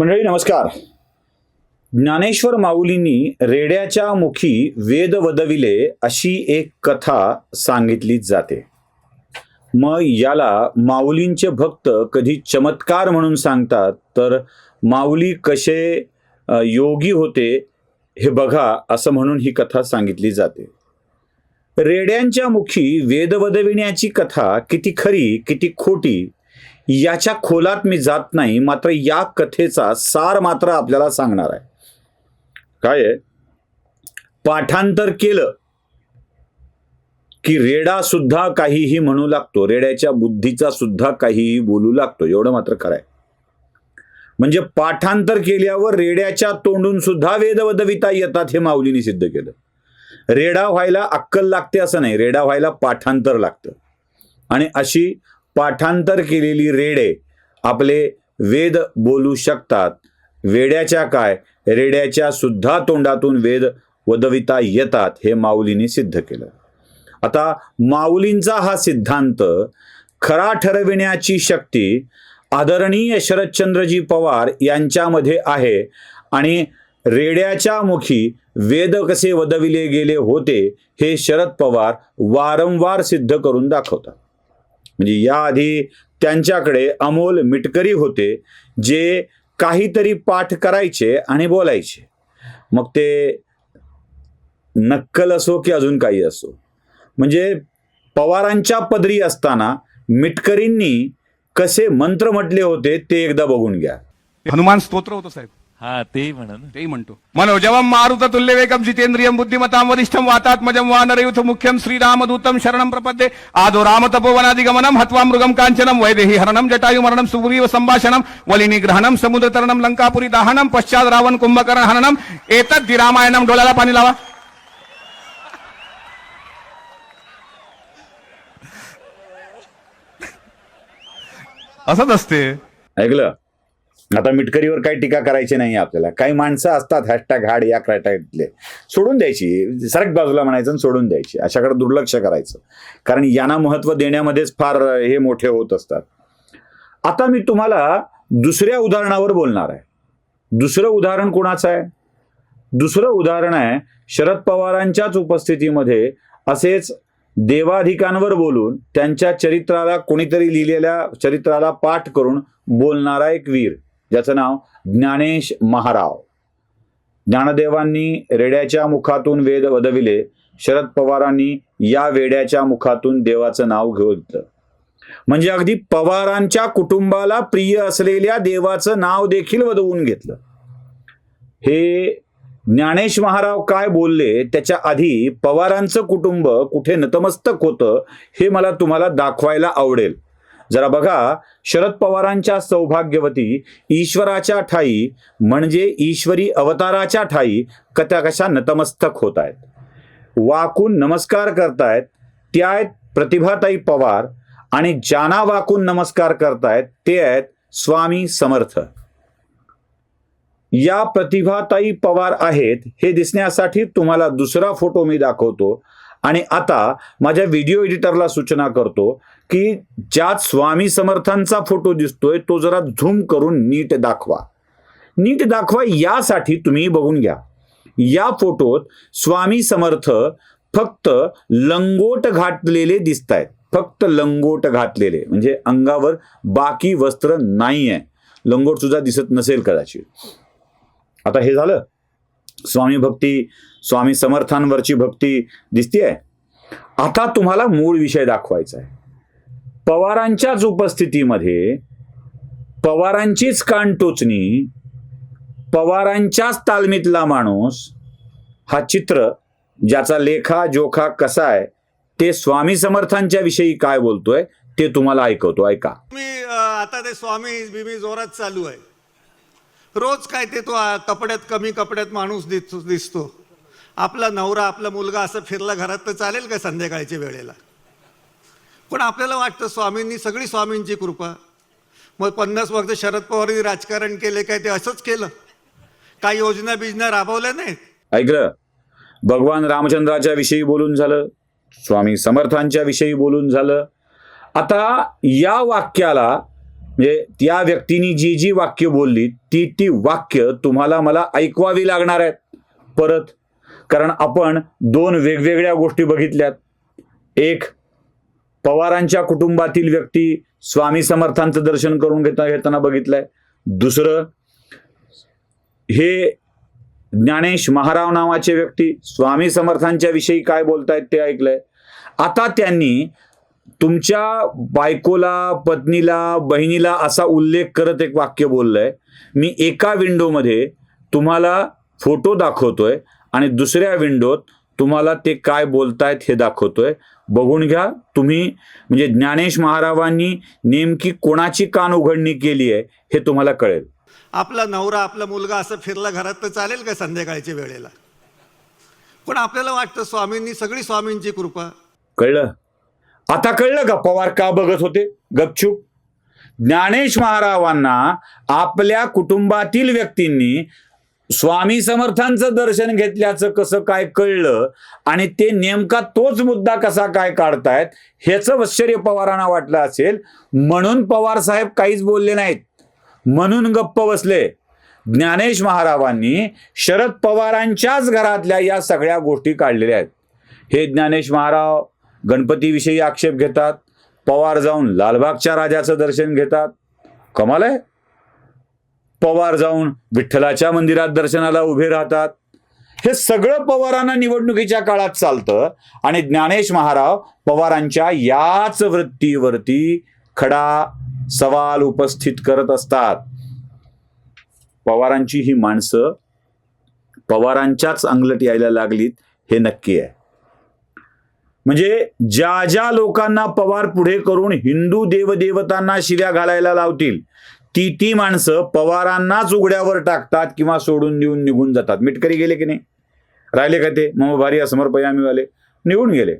मंडळी नमस्कार. ज्ञानेश्वर माऊलींनी रेड्याच्या मुखी वेद वदविले अशी एक कथा सांगितली जाते. मग याला माऊलींचे भक्त कधी चमत्कार म्हणून सांगतात? तर माऊली कसे योगी होते हे बघा असं म्हणून ही कथा सांगितली जाते. रेड्यांच्या मुखी वेद वदविण्याची कथा किती खरी किती खोटी याच्या खोलात मी जात नाही मात्र या कथेचा सार मात्र आपल्याला सांगणार आहे. काय आहे? पाठांतर केलं की रेडा सुद्धा काहीही म्हणू लागतो रेड्याच्या बुद्धीचा सुद्धा काहीही बोलू लागतो एवढं मात्र खरं आहे. म्हणजे पाठांतर केल्यावर रेड्याच्या तोंडून सुद्धा वेदवदविता येतात हे माऊलीने सिद्ध केलं. रेडा व्हायला अक्कल लागते असं नाही रेडा व्हायला पाठांतर लागतं. आणि अशी पाठांतर केलेली रेडे आपले वेद बोलू शकतात. वेड्याच्या काय? रेड्याच्या सुद्धा तोंडातून वेद वदविता येतात हे माऊलीने सिद्ध केलं. आता माऊलींचा हा सिद्धांत खरा ठरविण्याची शक्ती आदरणीय शरदचंद्रजी पवार यांच्यामध्ये आहे आणि रेड्याच्या मुखी वेद कसे वदविले गेले होते हे शरद पवार वारंवार सिद्ध करून दाखवतात. म्हणजे याआधी त्यांच्याकडे अमोल मिटकरी होते जे काहीतरी पाठ करायचे आणि बोलायचे. मग ते नक्कल असो की अजून काही असो. म्हणजे पवारांच्या पदरी असताना मिटकरींनी कसे मंत्र म्हटले होते ते एकदा बघून घ्या. हनुमान स्तोत्र होतं साहेब. हा ते म्हणा ना तेही म्हणतो. मनोजवम मारुत तुल्य वेगम जितेंद्रियम बुद्धिमताम वरिष्ठम वातात्मजम वानरयुथ मुख्यम श्रीरामदूतम शरणम प्रपद्ये. आदो राम तपोवनादिगमनम हत्वा मृगम कांचनम वैदेही हरणम जटायु मरणम सुग्रीव संभाषणम वलिनी ग्रहणम समुद्र तरणम लंकापुरी दाहनम पश्चात रावण कुंभकर्ण हननम एतद् रामायणम डोळ्याला पाणी लावा. असंच असते. ऐकलं? आता मिटकरीवर काही टीका करायची नाही आपल्याला. काही माणसं असतात हॅशटॅग हाड या क्रॅटॅगले सोडून द्यायची. सरक बाजूला म्हणायचं आणि सोडून द्यायची. अशाकडे दुर्लक्ष करायचं. कारण यांना महत्त्व देण्यामध्येच फार हे मोठे होत असतात. आता मी तुम्हाला दुसऱ्या उदाहरणावर बोलणार आहे. दुसरं उदाहरण कोणाचं आहे? दुसरं उदाहरण आहे शरद पवारांच्याच उपस्थितीमध्ये असेच देवाधिकांवर बोलून त्यांच्या चरित्राला कोणीतरी लिहिलेल्या चरित्राला पाठ करून बोलणारा एक वीर. ज्याचं नाव ज्ञानेश महाराव. ज्ञानदेवांनी रेड्याच्या मुखातून वेद वदविले. शरद पवारांनी या वेड्याच्या मुखातून देवाचं नाव घेतलं. म्हणजे अगदी पवारांच्या कुटुंबाला प्रिय असलेल्या देवाचं नाव देखील वदवून घेतलं. हे ज्ञानेश महाराव काय बोलले? त्याच्या आधी पवारांचं कुटुंब कुठे नतमस्तक होतं हे मला तुम्हाला दाखवायला आवडेल. जरा बघा शरद पवारांच्या सौभाग्यवती ईश्वराच्या ठाई म्हणजे ईश्वरी अवताराच्या ठाई कथा कशा नतमस्तक होत आहेत वाकून नमस्कार करतायत त्या आहेत प्रतिभाताई पवार आणि ज्यांना वाकून नमस्कार करतायत ते आहेत स्वामी समर्थ. या प्रतिभाताई पवार आहेत हे दिसण्यासाठी तुम्हाला दुसरा फोटो मी दाखवतो आणि आता माझ्या व्हिडिओ एडिटरला सूचना करतो. की ज्यात स्वामी समर्थांचा फोटो दिसतोय तो जरा झूम करून नीट दाखवा. नीट दाखवा यासाठी तुम्ही बघून घ्या. या फोटोत स्वामी समर्थ फक्त लंगोट घातलेले दिसत आहेत फक्त लंगोट घातलेले. म्हणजे अंगावर बाकी वस्त्र नाही आहे लंगोट सुद्धा दिसत नसेल कदाचित. आता हे झालं. स्वामी भक्ती स्वामी समर्थांवरची भक्ती दिसतीये. आता तुम्हाला मूळ विषय दाखवायचा आहे पवारांच्याच उपस्थितीमध्ये पवारांचीच कान टोचणी पवारांच्याच तालमीतला माणूस हा चित्र ज्याचा लेखा जोखा कसा आहे ते स्वामी समर्थांच्या विषयी काय बोलतोय ते तुम्हाला ऐकवतो ऐका. मी आता ते स्वामी बिमी जोरात चालू आहे. रोज काय ते तो कपड्यात कमी कपड्यात माणूस दिसतो दिसतो. आपला नवरा आपला मुलगा असं फिरला घरात तर चालेल का संध्याकाळच्या वेळेला? पण आपल्याला वाटतं स्वामींनी सगळी स्वामींची कृपा. मग पन्नास वर्ष शरद पवारांनी राजकारण केले काय ते असंच केलं? काही योजना बिजना राबवल्या नाहीत? ऐकलं भगवान रामचंद्राच्या विषयी बोलून झालं स्वामी समर्थांच्या विषयी बोलून झालं. आता या वाक्याला म्हणजे त्या व्यक्तीने जी जी वाक्य बोलली ती ती वाक्य तुम्हाला मला ऐकवावी लागणार आहेत. परत कारण आपण दोन वेगवेगळ्या गोष्टी बघितल्यात. एक पवारांच्या कुटुंबातील व्यक्ती स्वामी समर्थांचं दर्शन करून घेता घेताना बघितलंय. दुसरं हे ज्ञानेश महाराव नावाचे व्यक्ती स्वामी समर्थांच्या विषयी काय बोलतायत ते ऐकलंय. आता त्यांनी तुमच्या बायकोला पत्नीला बहिणीला असा उल्लेख करत एक वाक्य बोललंय. मी एका विंडोमध्ये तुम्हाला फोटो दाखवतोय आणि दुसऱ्या विंडोत तुम्हाला ते काय बोलतायत हे दाखवतोय. बघून घ्या तुम्ही म्हणजे ज्ञानेश महारावांनी नेमकी कोणाची कान उघडणी केली आहे हे तुम्हाला कळेल. आपला नवरा आपला मुलगा असं फिरला घरात तर चालेल का संध्याकाळच्या वेळेला? पण आपल्याला वाटतं स्वामींनी सगळी स्वामींची कृपा. कळलं? आता कळलं का पवार का बघत होते? गपचूप. ज्ञानेश महारावांना आपल्या कुटुंबातील व्यक्तींनी स्वामी समर्थांचं दर्शन घेतल्याचं कसं काय कळलं आणि ते नेमका तोच मुद्दा कसा काय काढतायत ह्याचं आश्चर्य पवारांना वाटलं असेल. म्हणून पवार साहेब काहीच बोलले नाहीत. म्हणून गप्प बसले. ज्ञानेश महारावांनी शरद पवारांच्याच घरातल्या या सगळ्या गोष्टी काढलेल्या आहेत. हे ज्ञानेश महाराव गणपतीविषयी आक्षेप घेतात. पवार जाऊन लालबागच्या राजाचं दर्शन घेतात. कमाल आहे. पवार जाऊन विठ्ठलाच्या मंदिरात दर्शनाला उभे राहतात. हे सगळं पवारांना निवडणुकीच्या काळात चालतं आणि ज्ञानेश महाराव पवारांच्या याच वृत्तीवरती खडा सवाल उपस्थित करत असतात. पवारांची ही माणसं पवारांच्याच अंगलट यायला लागलीत हे नक्की आहे. म्हणजे ज्या ज्या लोकांना पवार पुढे करून हिंदू देवदेवतांना शिव्या घालायला लावतील ती ती माणसं पवारांनाच उघड्यावर टाकतात किंवा सोडून देऊन निघून जातात. मिटकरी गेले की नाही? राहिले का ते? मग भारी असमर आले निघून गेले.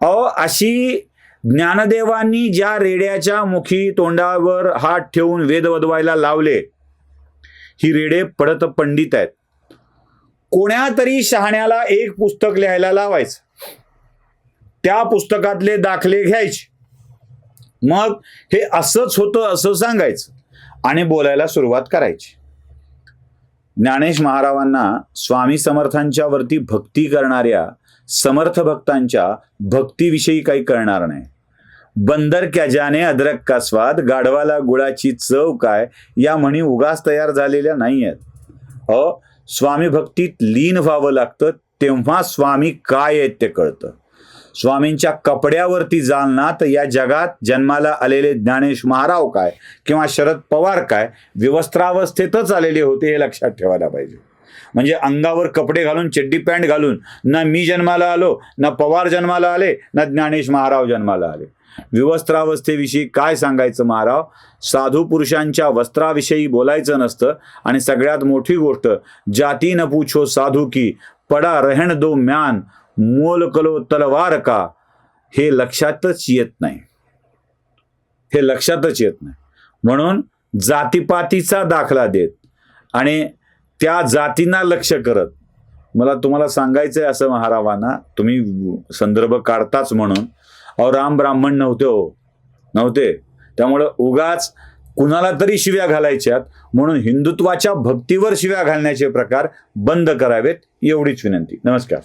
अहो अशी ज्ञानदेवांनी ज्या रेड्याच्या मुखी तोंडावर हात ठेवून वेद वदवायला लावले ही रेडे पडत पंडित आहेत. कोण्यातरी शहाण्याला एक पुस्तक लिहायला लावायचं. त्या पुस्तकातले दाखले घ्यायचे. मग हे असंच होतं असं सांगायचं. आणि बोलायला सुरुवात करायची. ज्ञानेश महारावांना स्वामी समर्थांच्या वरती भक्ती करणाऱ्या समर्थ भक्तांच्या भक्तीविषयी काही कळणार नाही. बंदर कॅजाने अद्रक का स्वाद गाढवाला गुळाची चव काय या म्हणी उगास तयार झालेल्या नाही आहेत अ स्वामी भक्तीत लीन व्हावं लागतं तेव्हा स्वामी काय आहेत ते कळतं. स्वामींच्या कपड्यावरती जाल ना तर या जगात जन्माला आलेले ज्ञानेश महाराव काय किंवा शरद पवार काय विवस्त्रावस्थेतच आलेले होते हे लक्षात ठेवायला पाहिजे. म्हणजे अंगावर कपडे घालून चड्डी पॅन्ट घालून ना मी जन्माला आलो ना पवार जन्माला आले ना ज्ञानेश महाराव जन्माला आले. विवस्त्रावस्थेविषयी काय सांगायचं महाराव? साधू पुरुषांच्या वस्त्राविषयी बोलायचं नसतं आणि सगळ्यात मोठी गोष्ट जाती न पूछो साधू की पडा रहण दो म्यान मोल कलो तलवार का हे लक्षातच येत नाही. हे लक्षातच येत नाही. म्हणून जातीपातीचा दाखला देत आणि त्या जातींना लक्ष करत मला तुम्हाला सांगायचं आहे असं महारावांना तुम्ही संदर्भ काढताच म्हणून अहो राम ब्राह्मण नव्हते हो नव्हते. त्यामुळं उगाच कुणाला तरी शिव्या घालायच्यात म्हणून हिंदुत्वाच्या भक्तीवर शिव्या घालण्याचे प्रकार बंद करावेत एवढीच विनंती. नमस्कार.